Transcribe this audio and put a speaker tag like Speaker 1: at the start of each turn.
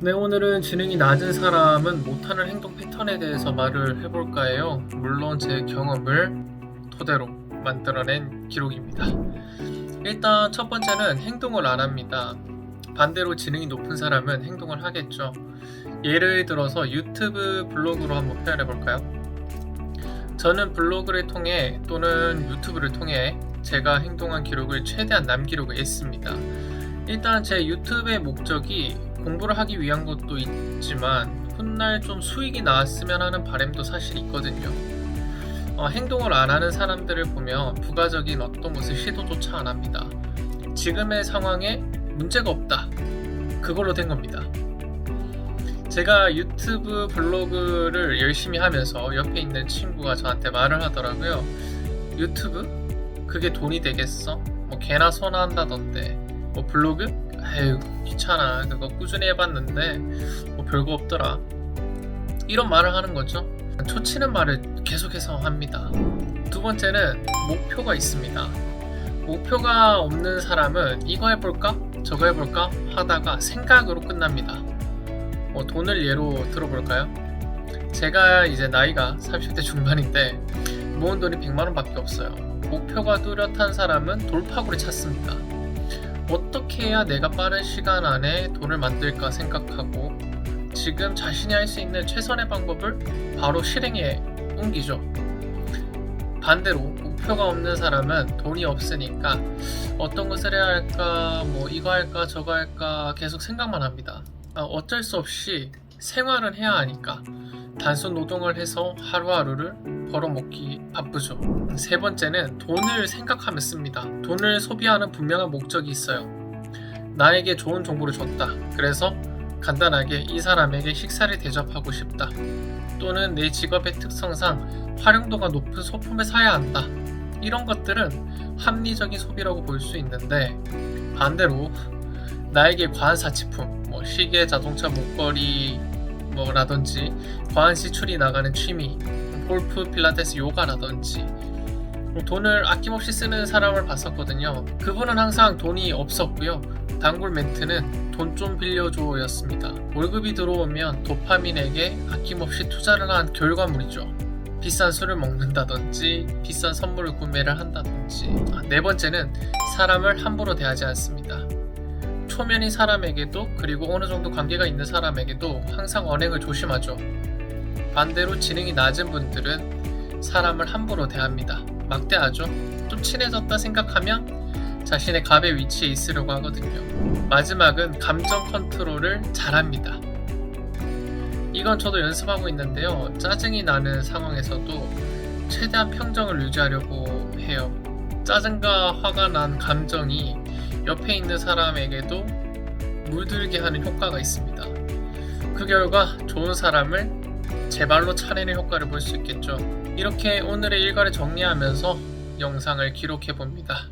Speaker 1: 네, 오늘은 지능이 낮은 사람은 못하는 행동 패턴에 대해서 말을 해볼까 해요. 물론 제 경험을 토대로 만들어낸 기록입니다. 일단 첫 번째는 행동을 안 합니다. 반대로 지능이 높은 사람은 행동을 하겠죠. 예를 들어서 유튜브 블로그로 한번 표현해 볼까요? 저는 블로그를 통해 또는 유튜브를 통해 제가 행동한 기록을 최대한 남기려고 애씁니다. 일단 제 유튜브의 목적이 공부를 하기 위한 것도 있지만 훗날 좀 수익이 나왔으면 하는 바람도 사실 있거든요. 어, 행동을 안 하는 사람들을 보면 부가적인 어떤 것을 시도조차 안 합니다. 지금의 상황에 문제가 없다. 그걸로 된 겁니다. 제가 유튜브 블로그를 열심히 하면서 옆에 있는 친구가 저한테 말을 하더라고요. 유튜브? 그게 돈이 되겠어? 뭐 개나 소나 한다던데. 뭐 블로그? 아유 귀찮아. 그거 꾸준히 해봤는데 뭐 별거 없더라. 이런 말을 하는 거죠. 초치는 말을 계속해서 합니다. 두 번째는 목표가 있습니다. 목표가 없는 사람은 이거 해볼까? 저거 해볼까? 하다가 생각으로 끝납니다. 뭐 돈을 예로 들어볼까요? 제가 이제 나이가 30대 중반인데 모은 돈이 100만 원 밖에 없어요. 목표가 뚜렷한 사람은 돌파구를 찾습니다. 어떻게 해야 내가 빠른 시간 안에 돈을 만들까 생각하고 지금 자신이 할 수 있는 최선의 방법을 바로 실행에 옮기죠. 반대로 목표가 없는 사람은 돈이 없으니까 어떤 것을 해야 할까, 뭐 이거 할까, 저거 할까 계속 생각만 합니다. 아, 어쩔 수 없이 생활은 해야 하니까 단순 노동을 해서 하루하루를 벌어먹기 바쁘죠. 세 번째는 돈을 생각하며 씁니다. 돈을 소비하는 분명한 목적이 있어요. 나에게 좋은 정보를 줬다. 그래서 간단하게 이 사람에게 식사를 대접하고 싶다. 또는 내 직업의 특성상 활용도가 높은 소품을 사야 한다. 이런 것들은 합리적인 소비라고 볼 수 있는데 반대로 나에게 과한 사치품, 뭐 시계, 자동차, 목걸이 뭐라든지 과한 지출이 나가는 취미, 골프, 필라테스, 요가라든지 뭐 돈을 아낌없이 쓰는 사람을 봤었거든요. 그분은 항상 돈이 없었고요. 단골 멘트는 돈 좀 빌려줘였습니다. 월급이 들어오면 도파민에게 아낌없이 투자를 한 결과물이죠. 비싼 술을 먹는다든지 비싼 선물을 구매를 한다든지 아, 네 번째는 사람을 함부로 대하지 않습니다. 초면인 사람에게도 그리고 어느 정도 관계가 있는 사람에게도 항상 언행을 조심하죠. 반대로 지능이 낮은 분들은 사람을 함부로 대합니다. 막대하죠. 좀 친해졌다 생각하면 자신의 갑의 위치에 있으려고 하거든요. 마지막은 감정 컨트롤을 잘합니다. 이건 저도 연습하고 있는데요. 짜증이 나는 상황에서도 최대한 평정을 유지하려고 해요. 짜증과 화가 난 감정이 옆에 있는 사람에게도 물들게 하는 효과가 있습니다. 그 결과 좋은 사람을 제 발로 차내는 효과를 볼 수 있겠죠. 이렇게 오늘의 일과를 정리하면서 영상을 기록해 봅니다.